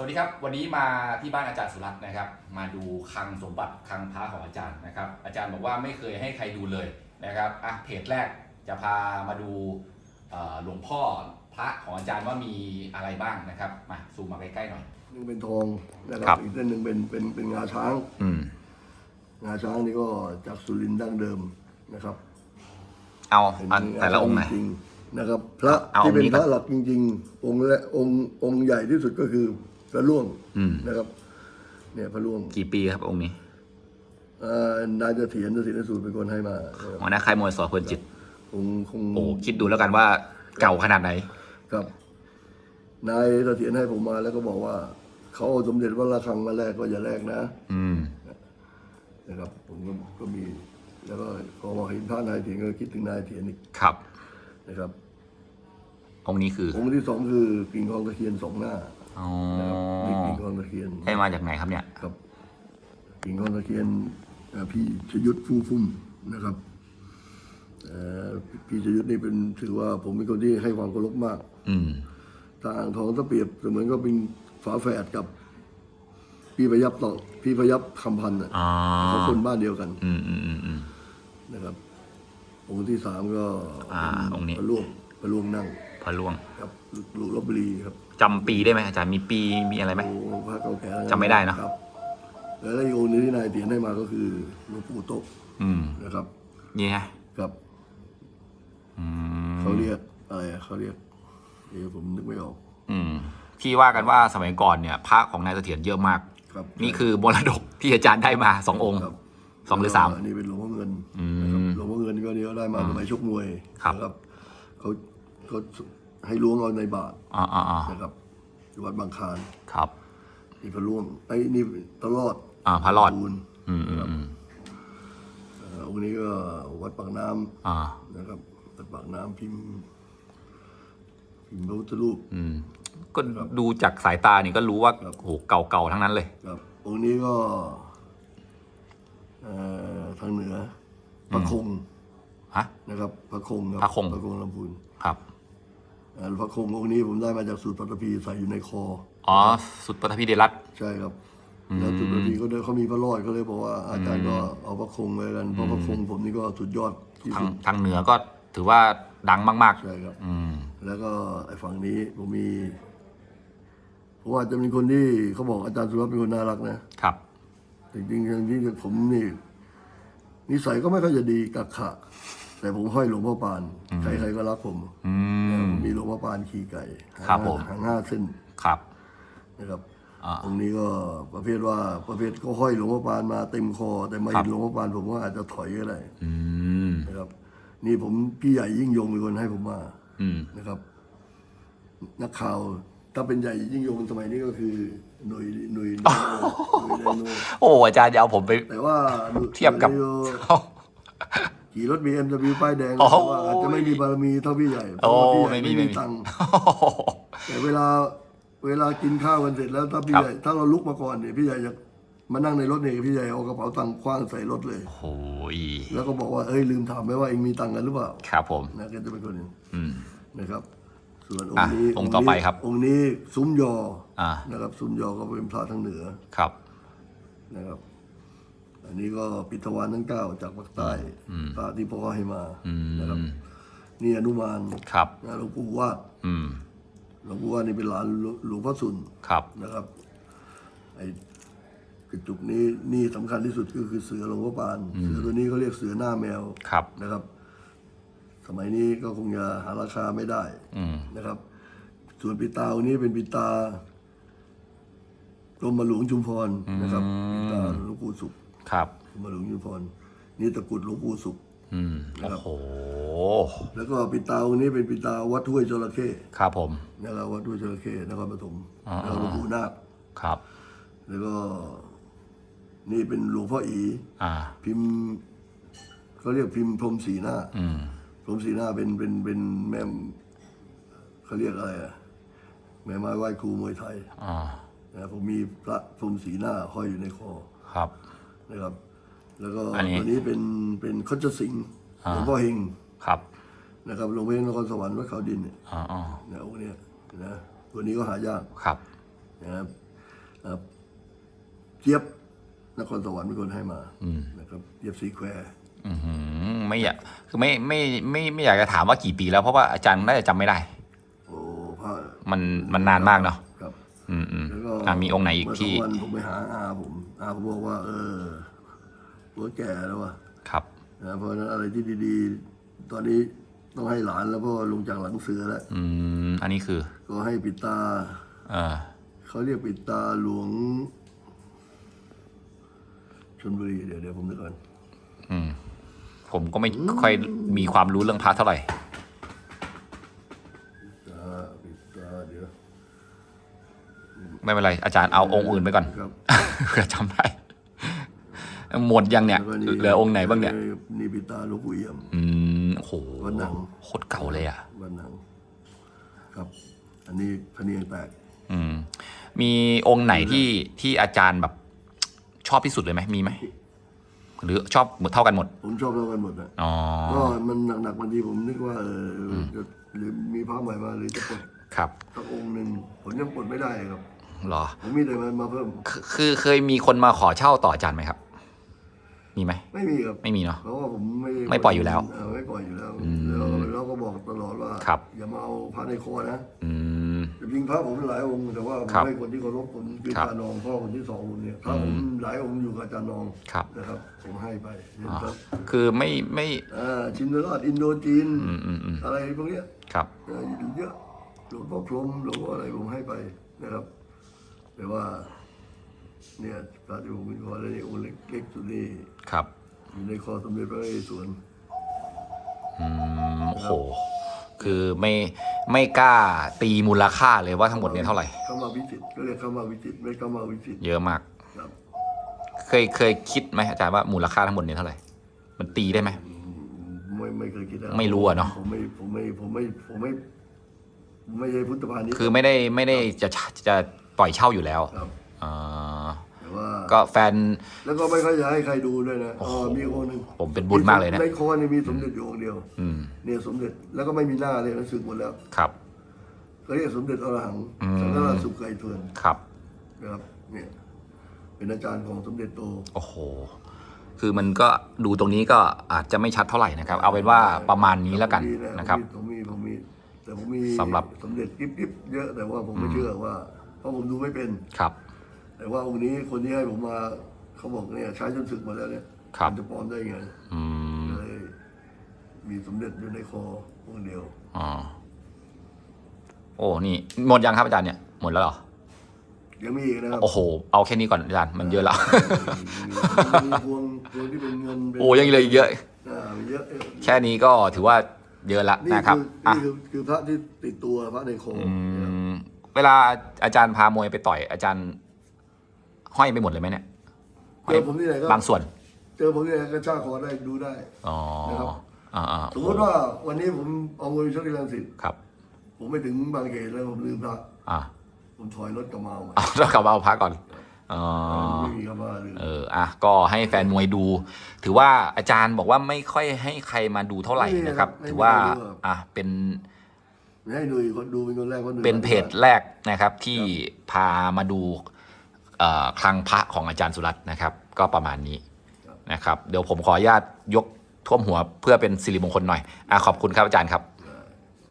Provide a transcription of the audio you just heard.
วัสดีครับ วันนี้มาที่บ้านอาจารย์สุรัตน์นะครับ มาดูคลังสมบัติคลังพระของอาจารย์นะครับ อาจารย์บอกว่าไม่เคยให้ใครดูเลยนะครับอะเพจแรกจะพามาดูเอ่อหลวงพ่อพระของอาจารย์ว่ามีอะไรบ้างนะครับมาซูมมาใกล้ๆหน่อยหนึ่งเป็นทองนะคครัรับบ อีกเส้นหนึ่งเป็นเป็นเป็นงาช้าง อืม งาช้างนี่ก็จากสุรินทร์ดั้งเดิมนะครับเอาเป็นอันแต่ละองค์ไหนจริงๆนะครับ พระเอาที่เป็นองค์นี้พก่อน ระหลักจริง ๆ องค์และองค์องค์ใหญ่ที่สุดก็คือ พระล่วงอืม นะครับ เนี่ยพระล่วงกี่ปีครับองค์นี้เอ่อนายเสถียรเสถียรสูตรเป็นคนให้มานะครับหัวหน้าค่ายมวยสอควรจิต คงคงโอ้คิดดูแล้วกันว่าเก่าขนาดไหน ครับ นายเสถียรให้ผมมาแล้วก็บอกว่าเขาเอาสมเด็จวัดระฆังมาแลกก็อย่าแลกนะ อืม นะครับ ผมก็ก็มี แล้วก็พอมาเห็นพระนายเถียรก็คิดถึงนายเถียรอีกครับนะครับองค์นี้คือ องค์ที่สองคือกิ่งทองตะเคียนสองหน้า อ๋อนะครับนี่กิ่งทองตะเคียนให้มาจากไหนครับเนี่ยครับกิ่งทองตะเคียนเอ่อพี่ชยุทธฟู่ฟุ้มนะครับเอ่อพี่ชยุทธนี่เป็นถือว่าผมเป็นคนที่ให้ความเคารพมาก อืมทางอ่างทองถ้าเปรียบเสมือนก็เป็นฝาแฝดกับ พี่พยับต่อพี่พยับคำพันธ์อะอ๋อเขาคนบ้านเดียวกันอืมอืมอืมอืมนะครับองค์ที่สามก็อ่าองค์นี้พระล่วงพระล่วงนั่ง พระล่วงครับหลวงลบบุรีครับจำปีได้ไหมอาจารย์มีปีมีอะไรไหม โอ้พระเก่าแก่แล้วจำไม่ได้เนอะ ครับ แล้วอีกองค์หนึงที่นายเตียนได้มาก็คือหลวงปู่โตะอืมนะครับ นี่ฮะครับอืมเขาเรียกอะไรอะเขาเรียกเดี๋ยวผมนึกไม่ออกอืมที่ว่ากันว่าสมัยก่อนเนี่ย พระของนายเสถียรเยอะมาก ครับนี่คือมรดกที่อาจารย์ได้มาสององค์ครับสองหรือสามนนี้เป็นหลวงพ่อเงินอืมนะครับหลวงพ่อเงินก็เนี้ยได้มาสมัยชกมวยครับ นะครับเขา เขาให้ล้วงเอาในบาทอ่าอ่าอ่านะครับที่วัดบางคลานครับนี่พระล่วงไอ้นี่ตลอดอ่าพระรอดปูนอืมอืมอืมเอ่อองค์นี้ก็วัดปากน้ำอ่านะครับวัดปากน้ำพิมพ์พิมพ์พระพุทธรูป อืมก็ดูจากสายตานี่ก็รู้ว่าโอ้โหเก่าๆทั้งนั้นเลย ครับองค์นี้ก็เอ่อทางเหนือพระคงฮะ นะครับพระคงครับพระคง พระคงลำพูน ครับเอ่อ พระคงองค์นี้ผมได้มาจากสูตรปัตตภีใส่อยู่ในคอ อ๋อ สุดปฐพีเดรัตน์ใช่ครับ แล้วสูตรปัตตภีก็เดินเขามีพระรอดก็เลยบอกว่าอาจารย์ก็เอาพระคงไว้กันเพราะพระคงผมนี่ก็สุดยอดที่ทางสุดทางเหนือก็ถือว่าดังมาก ใช่ครับ ๆ อืม แล้วก็ไอ้ฝั่งนี้ผมมีผมอาจจะเป็นคนที่เขาบอกอาจารย์สุรัตน์เป็นคนน่ารักนะ ครับ จริงๆจริงๆผมนี่ นิสัยก็ไม่ค่อยจะดีกักขะ แต่ผมห้อยหลวงพ่อปาน ใครๆก็รักผม อืมผ มมีหลวงพ่อปานขี่ไก่หางครับห้าผม หางห้าเส้นครับ นะครับอ่าองค์นี้ก็ประเภทว่าประเภทก็ห้อยหลวงพ่อปานมาเต็มคอ แต่มาครัเห็บนหลวงพ่อปานผมว่าอาจจะถอยก็ได้อืม นะครับ นี่ผมพี่ใหญ่ยิ่งยงเป็นคนให้ผมมาอืม นะครับ นักข่าวถ้าเป็นใหญ่ยิ่งยงสมัยนี้ก็คือหน่วยหน่วยหน่วยไดโนโอ้อาจารย์จะเอาผมไป แต่ว่าหน่วเทียบกับหน่วยไดโน ขี่รถ BMW ป้ายแดงโอ้โห แต่ว่าอาจจะไม่มีบารมีเท่าพี่ใหญ่เพโอ้ราะว่าพี่ใหญ่ไม่มีไม่ไม่มีมีตังค์แต่เวลาเวลากินข้าวกันเสร็จแล้วถ้าพี่ครับ ใหญ่ถ้าเราลุกมาก่อนเนี่ยพี่ใหญ่จะมานั่งในรถเนี่ยพี่ใหญ่เอากระเป๋าตังค์คว้างใส่รถเลย โอ้ยแล้วก็บอกว่าเอ้ยลืมถามไปว่าเองมีตังค์กันหรือเปล่าครับผม นะก็จะเป็นคนนี้อืม นะครับ ส่วนองอะค์นี้องค์ต่อไปครับ องค์นี้ซุ้มยออ่านะครับ ซุ้มยอก็เป็นพระทางเหนือครับ นะครับ อันนี้ก็ปิตวานทั้งเก้าจากภาคใต้พระที่พ่อให้มาอืนะครับมนี่อนุมานครับนะหลวงปู่วาดอืมหลวงปู่วาดนี่เป็นหลานหลวหลวงพ่อสุนครับนะครับไอ้กระจุกนี้นี่สำคัญที่สุดก็คือเสือหลวงพ่อปาน เสือตัวนี้เขาเรียกเสือหน้าแมวครับนะครับ สมัยนี้ก็คงจะหาราคาไม่ได้อืมนะครับ ส่วนปิตาองค์นี้เป็นปิตากรมหลวงชุมพรนะครับปิตาหลวงปู่สุข ครับกรมหลวงชุมพรนี่ตะกรุดหลวงปู่สุขอืมนะครัโอ้บโหแล้วก็ปิตาองค์นี้เป็นปิตาวัดถ้วยจระเข้ครับผมนะครับวัดถ้วยจระเข้นครปฐมอ๋อแล้วก็หลวงปู่นาคครับ แล้วก็นี่เป็นหลวงพ่ออีอ่า พิมพ์เขาเรียกพิมพ์พรหมสีหน้าอืมพรหมสีหน้าเป็นเป็นเป็นแม่เขาเรียกอะไรอะแม่ไม้ไหว้ครูมวยไทยอ่านะผมมีพระพรหมสีหน้าห้อยอยู่ในคอครับ นะครับ แล้วก็อันนี้ตัวนี้เป็นเป็นคดชสิงห์อ่า หลวงพ่อเฮงครับนะครับหลวงพ่อเฮงนครสวรรค์วัดเขาดินเนี่ยอ๋ออ๋อนะองค์เนี้ยนะตัวนี้ก็หายากครับนะครับครับเจี๊ยบนครสวรรค์เป็นคนให้มาอืมนะครับเจี๊ยบสีแควร์อื้อหือไม่อยากคือไม่ไม่ไม่ไม่อยากจะถามว่ากี่ปีแล้วเพราะว่าอาจารย์น่าจะจำไม่ได้ โอ้พระมันมันนานมากเนาะครับ อืมอืมแล้วก็อะมีองค์ไหนอีกเมื่ที่สงวันผมไปหาอาผม อาผมบอกว่า เออหัวแก่แล้วว่ะครับนะเพราะฉะนั้นอะไรที่ดี ๆ ตอนนี้ต้องให้หลานแล้วเพราะว่าลงจากหลังเสือแล้ว อืมอันนี้คือ ก็ให้ปิดตา เออเขาเรียกปิดตาหลวงชนบุรีเดี๋ยวเดี๋ยวผมนึกก่อนอืมผมก็ไม่ค่อยมีความรู้เรื่องพระเท่าไหร่ ตาปิดตาเดี๋ยว ไม่เป็นไรอาจารย์เอาองค์อื่นไปก่อน ครับ เผื่อจำได้หมดยังเนี่ยเหลือองค์ไหนบ้างเนี่ยนี่ปิตาลวงปู่เอี่ยมอืมโอ้โหวัดหนังโคตรเก่าเลยอะบ้านหนังครับ อันนี้พะเนียงแตกอืม มีองค์ไหนที่ที่อาจารย์แบบ ชอบที่สุดเลยไหมมีไหมหรือชอบหมดเท่ากันหมด ผมชอบเท่ากันหมดนะอ๋อก็มันหนักๆบางทีผมนึกว่าเออจะหรือมีพระใหม่มาหรือจะปลดครับสักองค์หนึ่งผมยังปลดไม่ได้ครับ เหรอผมมีแต่มันมาเพิ่ม คือคือเคยมีคนมาขอเช่าต่ออาจารย์ไหมครับ มีไหม ไม่มีครับไม่มีเนาะ เพราะว่าผมไม่ไม่ปล่อยอยู่แล้วเไม่ปล่อยอยู่แล้วอืมแล้วเราก็บอกตลอดว่าครับ อย่ามาเอาพระในคอนะอืมจริงๆพระผมหลายองค์แต่ว่าผมครับให้คนที่เคารพผมคือครับอาจารย์นองพ่อคนที่สองคนเนี่ยพระผมหลายองค์อยู่กับอาจารย์นองครับนะครับ ผมให้ไปอ๋อคือไม่ไม่ อ่าชินเดอราชอินโดจีนอืมอืมอืมอะไรพวกเนี้ย ครับ เอ่อเยอะหลวงพ่อพรหมหลวงพ่ออะไรผมให้ไปนะครับ แต่ว่าเนี่ยพระที่ผมมีคอแล้วนี่องค์เล็กๆสุดนี่ครับ อยู่ในคอสมเด็จพระนเรศวรอืมโอ้โห คือไม่ไม่กล้าตีมูลค่าเลยว่าทั้งหมดเนี่ยเท่าไหร่ เข้ามาวิจิตรก็เรียกเข้ามาวิจิตรไม่เข้ามาวิจิตรเยอะมาก ครับ เคยเคยคิดไหมอาจารย์ว่ามูลค่าทั้งหมดเนี่ยเท่าไหร่ มันตีได้ไหม ไม่ไม่เคยคิดนไม่รู้อะเนาะ ผมไม่ผมไม่ผมไม่ผมไม่ผมไม่ใช่พุทธพาณิชย์ คือไม่ได้ไม่ได้จะจะ ปล่อยเช่าอยู่แล้วครับ อ่าแต่ว่าก็แฟน แล้วก็ไม่ค่อยจะให้ใครดูด้วยนะโอ้อ๋โหอมีองค์หนึ่งผมเป็นบุญมากเลยนะ ในคอนี่มีสมเด็จอยู่องค์เดียว อืมเนี่ยสมเด็จแล้วก็ไม่มีหน้าเลยหนังสือหมดแล้วครับเขาเรียกสมเด็จอรหังอืม สังฆราชสุขไก่เทือนครับ นะครับเนี่ยเป็นอาจารย์ของสมเด็จโต โอ้โห คือมันก็ดูตรงนี้ก็อาจจะไม่ชัดเท่าไหร่นะครับ เอาเป็นว่าประมาณนี้แล้วกันผมมีนะครับผมมีผมมีแต่ผมมีสำหรับ สมเด็จกิ๊บกิ๊บเยอะแต่ว่าผมไม่เชื่อว่า เพราะผมดูไม่เป็น ครับ แต่ว่าองค์นี้คนที่ให้ผมมาเขาบอกเนี่ยใช้จนสึกหมดแล้วเนี่ยครับ มันจะปลอมได้ไงอืมก็เลยมีสมเด็จอยู่ในคอองค์เดียว อ๋อโอ้นี่หมดยังครับอาจารย์เนี่ยหมดแล้วเหรอยังมีอีกนะครับโอ้โห เอาแค่นี้ก่อนอาจารย์มันเยอะแล้ว มีพวงพวงที่เป็นเงินเป็นโอ้ยังเหลยเยอะ อ่ามีเยอะแค่นี้ก็ถือว่าเยอะละนี่นะครับคืออะนี่คือคือพระที่ติดตัวพระในคอออืม เวลาอาจารย์พามวยไปต่อยอาจารย์ห้อยไปหมมดเลยไหมเนี่ยห้เจอยอผมที่ไหนก็บางส่วน เจอผมที่ไหนก็ชากคอได้ดูได้อ๋อนะครับอ่าอ่าสมมติว่าวันนี้ผมเอามวยชกที่ลังสิตครับ ผมไปถึงบางเขนแล้วผมลืมพระอ่าผมถอยรถกลับมาเอาใหม่เอาแล้วกลับมาเอาพักก่อนอ๋อไม่มีคำว่าลืมเอออะก็ให้แฟนมวยดู ถือว่าอาจารย์บอกว่าไม่ค่อยให้ใครมาดูเท่าไหร่นะครับ ถือว่าอะเป็น ไม่ให้หนุ่ยคนดูเป็นคนแรกคนหนึ่งเป็นเพจแรกนะครับที่พามาดูเอ่อคลังพระของอาจารย์สุรัตน์นะครับ ก็ประมาณนี้นะครับ เดี๋ยวผมขออนุญาตยกท่วมหัวเพื่อเป็นสิริมงคลหน่อยอะขอบคุณครับอาจารย์ครับ